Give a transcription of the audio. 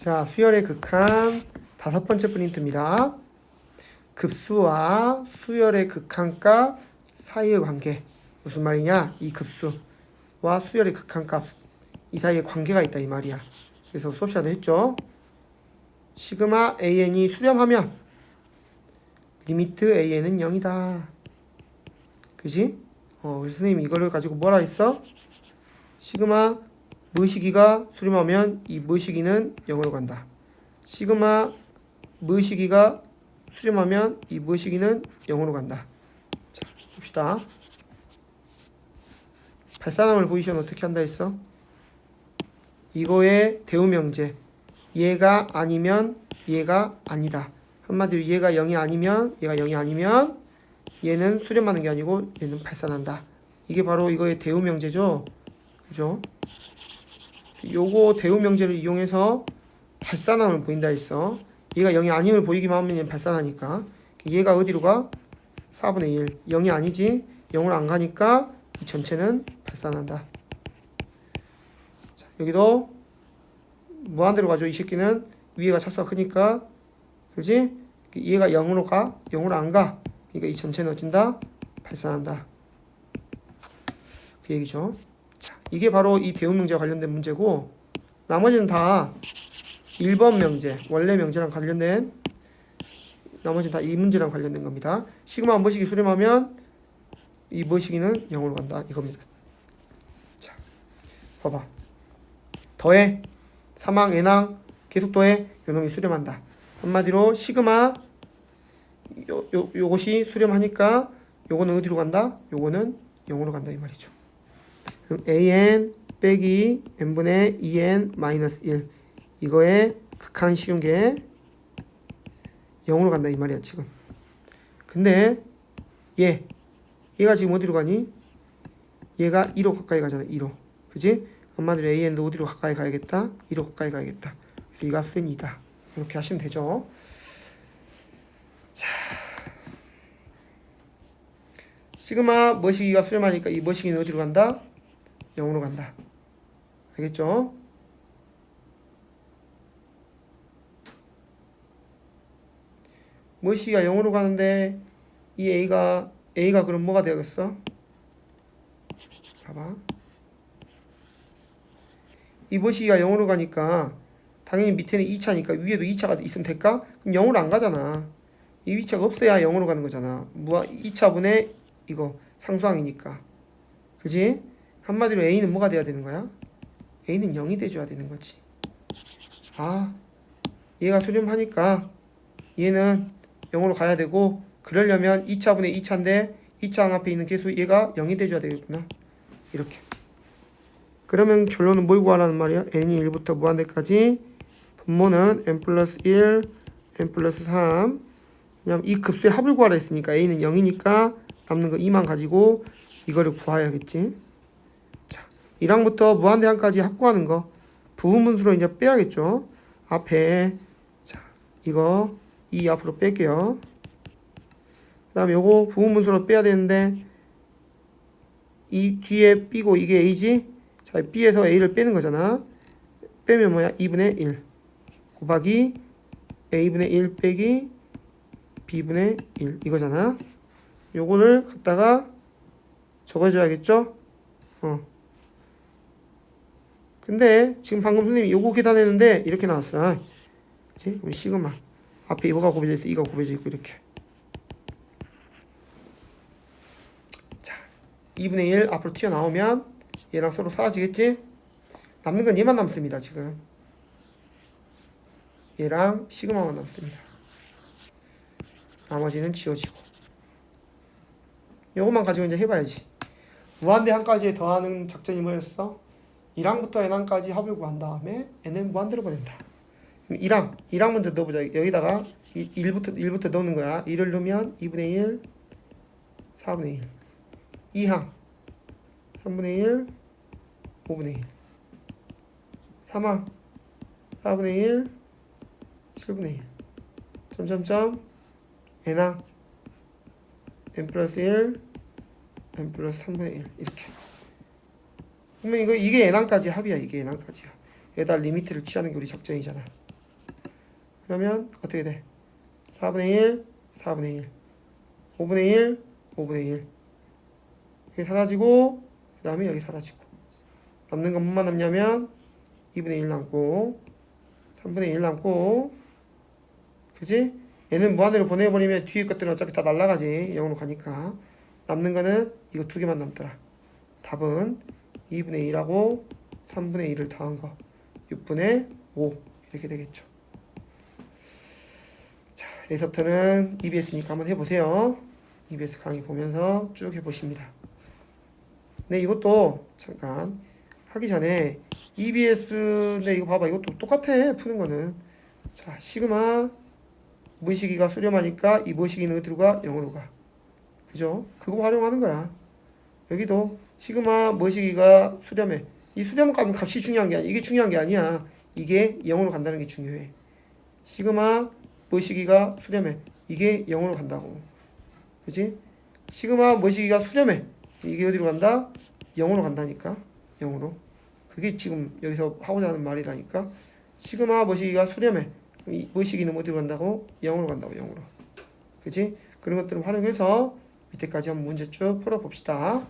자, 수열의 극한 다섯 번째 프린트입니다. 급수와 수열의 극한값 사이의 관계. 무슨 말이냐? 이 급수와 수열의 극한값 이 사이에 관계가 있다 이 말이야. 그래서 수업 시간에 했죠. 시그마 an이 수렴하면 리미트 an은 0이다. 그지? 어, 선생님이 이거를 가지고 뭐라 했어? 시그마 무시기가 수렴하면 이 무시기는 0으로 간다. 시그마 무시기가 수렴하면 이 무시기는 0으로 간다. 자, 봅시다. 발산함을 보이시면 어떻게 한다 했어? 이거의 대우명제. 얘가 아니면 얘가 아니다. 한마디로 얘가 0이 아니면 얘가 0이 아니면 얘는 수렴하는 게 아니고 얘는 발산한다. 이게 바로 이거의 대우명제죠. 그죠? 요거 대우명제를 이용해서 발산함을 보인다 했어. 얘가 0이 아님을 보이기만 하면 발산하니까. 얘가 어디로 가? 4분의 1. 0이 아니지. 0으로 안 가니까 이 전체는 발산한다. 자, 여기도 무한대로 가죠. 이 새끼는 위에가 차수가 크니까 그지? 얘가 0으로 가? 0으로 안 가? 그러니까 이 전체는 어진다? 발산한다. 그 얘기죠. 자, 이게 바로 이 대응 명제와 관련된 문제고 나머지는 다 1번 명제, 원래 명제랑 관련된 나머지는 다 이 문제랑 관련된 겁니다. 시그마 한 번씩이 수렴하면 이 뭐시기는 0으로 간다 이겁니다. 자, 봐봐. 더해 사망 애낭 계속 더해 요놈이 수렴한다. 한마디로 시그마 요, 요, 요것이 수렴하니까 요거는 어디로 간다? 요거는 0으로 간다 이 말이죠. 그럼 an 빼기 n분의 2n 마이너스 1 이거의 극한 쉬운 게 0으로 간다 이 말이야 지금. 근데 얘 얘가 지금 어디로 가니? 얘가 2로 가까이 가잖아 2로 그지? 한마디로 an도 어디로 가까이 가야겠다? 2로 가까이 가야겠다. 그래서 이 값은 2다. 이렇게 하시면 되죠. 시그마 머시기가 수렴하니까 이 머시기는 어디로 간다? 0으로 간다. 알겠죠? 머시기가 0으로 가는데 이 A가 A가 그럼 뭐가 되겠어? 봐봐. 이 머시기가 0으로 가니까 당연히 밑에는 2차니까 위에도 2차가 있으면 될까? 그럼 0으로 안 가잖아. 이 위차가 없어야 0으로 가는 거잖아. 무한 2차분의 이거 상수항이니까. 그지? 한마디로 A는 뭐가 돼야 되는 거야? A는 0이 돼줘야 되는 거지. 아, 얘가 수렴하니까 얘는 0으로 가야 되고 그러려면 2차분의 2차인데 2차 앞에 있는 개수 얘가 0이 돼줘야 되겠구나. 이렇게. 그러면 결론은 뭘 구하라는 말이야? n이 1부터 무한대까지 분모는 n 플러스 1, n 플러스 3 그냥 이 급수의 합을 구하라 했으니까 a는 0이니까 남는 거 2만 가지고 이거를 구해야겠지. 자, 1항부터 무한대항까지 합 구하는 거 부분분수로 이제 빼야겠죠. 앞에 자 이거 2 앞으로 뺄게요. 그 다음에 요거 부분분수로 빼야 되는데 이 뒤에 B고 이게 A지? 자 B에서 A를 빼는 거잖아. 빼면 뭐야? 2분의 1 곱하기 A분의 1 빼기 B분의 1 이거잖아. 요거를 갖다가 적어줘야겠죠? 어. 근데 지금 방금 선생님이 요거 계산했는데 이렇게 나왔어. 그치? 그럼 시그마. 앞에 이거가 곱해져 있어. 이거 곱해져 있고 이렇게. 자, 2분의 1 앞으로 튀어나오면 얘랑 서로 사라지겠지? 남는 건 얘만 남습니다. 지금. 얘랑 시그마만 남습니다. 나머지는 지워지고. 요것만 가지고 이제 해봐야지. 무한대항까지 더하는 작전이 뭐였어? 1항부터 n항까지 합을 구한 다음에 n은 무한대로 보낸다. 1항, 1항 먼저 넣어보자. 여기다가 1 부터 1부터 넣는 거야. 1을 넣으면 2분의 1, 4분의 1. 2항, 3분의 1, 5분의 1. 3항, 4분의 1, 7분의 1. 점점점 n항, n 플러스 1, n 플러스 3분의 1 이렇게. 그러면 이거 이게 n항까지 합이야. 이게 n항까지야. 여기다 리미트를 취하는 게 우리 작전이잖아. 그러면 어떻게 돼? 4분의 1, 4분의 1, 5분의 1, 5분의 1. 여기 사라지고 그 다음에 여기 사라지고 남는 건 뭐만 남냐면 2분의 1 남고 3분의 1 남고 그지? 얘는 무한대로 보내버리면 뒤에 것들은 어차피 다 날라가지 0으로 가니까 남는 거는 이거 두 개만 남더라 답은 2분의 1하고 3분의 1을 더한 거. 6분의 5 이렇게 되겠죠. 자 여기서부터는 EBS니까 한번 해보세요. EBS 강의 보면서 쭉 해보십니다. 네 이것도 잠깐 하기 전에 EBS인데 이거 봐봐. 이것도 똑같아 푸는 거는. 자 시그마 무의식이가 수렴하니까 이 무의식이 는 어디로 가? 0으로 가. 그죠? 그거 활용하는 거야 여기도 시그마 무의식이가 수렴해. 이 수렴 값 값이 중요한 게 아니야 이게 중요한 게 아니야. 이게 0으로 간다는 게 중요해. 시그마 무의식이가 수렴해. 이게 0으로 간다고. 그지? 시그마 무의식이가 수렴해. 이게 어디로 간다? 0으로 간다니까. 0으로. 그게 지금 여기서 하고자 하는 말이라니까. 시그마 머시기가 수렴해. 이 머시기는 어디로 간다고? 0으로 간다고 0으로. 그지? 그런 것들을 활용해서 밑에까지 한번 문제 쭉 풀어봅시다